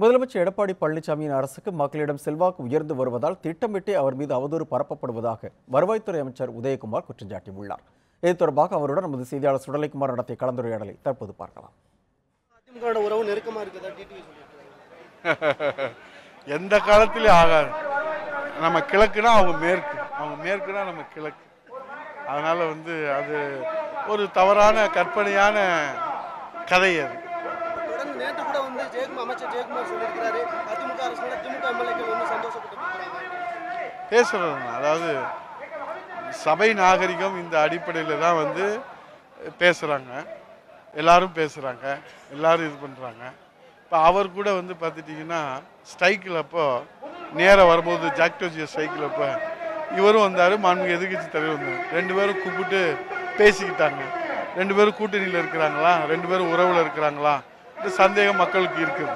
முதலமைச்சர் எடப்பாடி பழனிசாமியின் அரசுக்கு மக்களிடம் செல்வாக்கு உயர்ந்து வருவதால் திட்டமிட்டே அவர் மீது அவதூறு பரப்பப்படுவதாக வருவாய்த்துறை அமைச்சர் உதயகுமார் குற்றம் சாட்டியுள்ளார். இது தொடர்பாக அவருடன் நமது செய்தியாளர் சுடலைக்குமார் நடத்திய கலந்துரையாடலை தற்போது பார்க்கலாம். உறவு நெருக்கமா எந்த காலத்திலயும் ஆகாது. நம்ம கிழக்குனா அவங்க மேற்கு. அவங்க மேற்குனா நம்ம கிழக்கு. அதனால வந்து அது ஒரு தவறான கற்பனையான கதை அது. நேற்று கூட வந்து ஜெயக்குமார் அமைச்சர் ஜெயக்குமார் சொல்லியிருக்கிறாரு. அதிமுக அரசு திமுக எம்எல்ஏக்கள் வந்து சந்தோஷப்பட்டு போகிறாங்க அதாவது சபை நாகரிகம் இந்த அடிப்படையில் தான் வந்து பேசுகிறாங்க எல்லாரும் பேசுகிறாங்க எல்லாரும் இது பண்ணுறாங்க இப்போ அவர் கூட வந்து பார்த்துட்டிங்கன்னா ஸ்ட்ரைக்கில் அப்போ நேராக வரும்போது ஜாக்டோஜிய ஸ்ட்ரைக்கில் அப்போ இவரும் வந்தார் மாண்புமிகு எதிர்க்கட்சி தலைவர் வந்தார் ரெண்டு பேரும் கூப்பிட்டு பேசிக்கிட்டாங்க. ரெண்டு பேரும் கூட்டணியில் இருக்கிறாங்களா? ரெண்டு பேரும் உறவில் இருக்கிறாங்களா? இந்த சந்தேகம் மக்களுக்கு இருக்குது.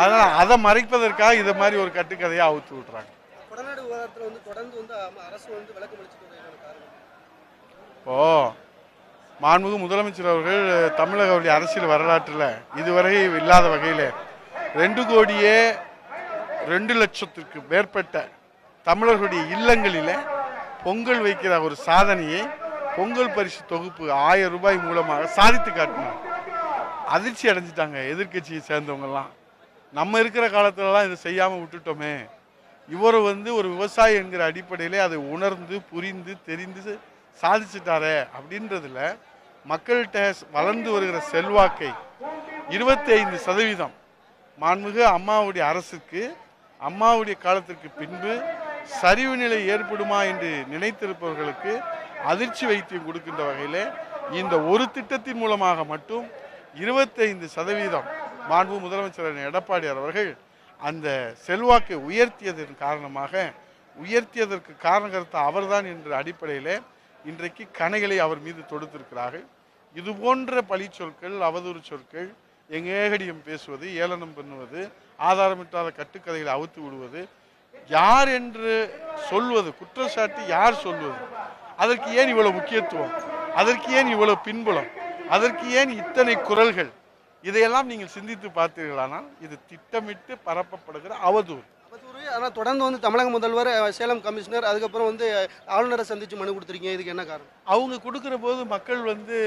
அதனால் அதை மறைப்பதற்காக இதை மாதிரி ஒரு கட்டுக்கதையை அவுத்து விட்றாங்க. காரணம்? இப்போ மாண்புமிகு முதலமைச்சர் அவர்கள் தமிழக அரசியல் வரலாற்றில் இதுவரை இல்லாத வகையில் ரெண்டு கோடியே ரெண்டு லட்சத்திற்கு மேற்பட்ட தமிழர்களுடைய இல்லங்களில் பொங்கல் வைக்கிற ஒரு சாதனையை பொங்கல் பரிசு தொகுப்பு ஆயிரம் ரூபாய் மூலமாக சாதித்து காட்டினார். அதிர்ச்சி அடைஞ்சிட்டாங்க எதிர்க்கட்சியை சேர்ந்தவங்கெல்லாம். நம்ம இருக்கிற காலத்துலலாம் இதை செய்யாமல் விட்டுட்டோமே. இவர் வந்து ஒரு விவசாயி என்கிற அடிப்படையிலே அதை உணர்ந்து புரிந்து தெரிந்து சாதிச்சிட்டாரே அப்படின்றதுல மக்கள்கிட்ட வளர்ந்து வருகிற செல்வாக்கை இருபத்தி ஐந்து சதவீதம் மாண்புமிகு அம்மாவுடைய அரசுக்கு அம்மாவுடைய காலத்திற்கு பின்பு சரிவு நிலை ஏற்படுமா என்று நினைத்திருப்பவர்களுக்கு அதிர்ச்சி வைத்தியம் கொடுக்கின்ற வகையில் இந்த ஒரு திட்டத்தின் மூலமாக மட்டும் இருபத்தைந்து சதவீதம் மாண்பு முதலமைச்சர் எடப்பாடியார் அவர்கள் அந்த செல்வாக்கை உயர்த்தியதன் காரணமாக உயர்த்தியதற்கு காரணகர்த்த அவர்தான் என்ற அடிப்படையில் இன்றைக்கு கணைகளை அவர் மீது தொடுத்திருக்கிறார்கள். இது போன்ற பழி சொற்கள் அவதூறு சொற்கள் எங்கேகடியும் பேசுவது ஏளனம் பண்ணுவது ஆதாரமிட்டாத கட்டுக்கதைகளை அவுத்து விடுவது யார் என்று சொல்வது குற்றச்சாட்டு யார் சொல்வது அதற்கு ஏன் இவ்வளவு முக்கியத்துவம் அதற்கு ஏன் இவ்வளவு பின்புலம்? அதற்கு ஏன் இத்தனை குரல்கள்? இதையெல்லாம் நீங்கள் சிந்தித்து பார்த்தீர்களானால் இது திட்டமிட்டு பரப்பப்படுகிற அவதூறு. அவதூறு. ஆனால் தொடர்ந்து வந்து தமிழக முதல்வர் சேலம் கமிஷனர் அதுக்கப்புறம் வந்து ஆளுநரை சந்திச்சு மனு கொடுத்துருக்கீங்க. இதுக்கு என்ன காரணம்? அவங்க கொடுக்கிற போது மக்கள் வந்து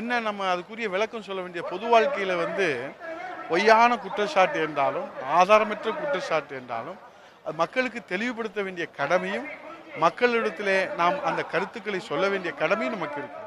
என்ன நம்ம அதுக்குரிய விளக்கம் சொல்ல வேண்டிய பொது வாழ்க்கையில் வந்து பொய்யான குற்றச்சாட்டு என்றாலும் ஆதாரமற்ற குற்றச்சாட்டு என்றாலும் அது மக்களுக்கு தெளிவுபடுத்த வேண்டிய கடமையும் மக்களிடத்திலே நாம் அந்த கருத்துக்களை சொல்ல வேண்டிய கடமையும் நமக்கு இருக்கு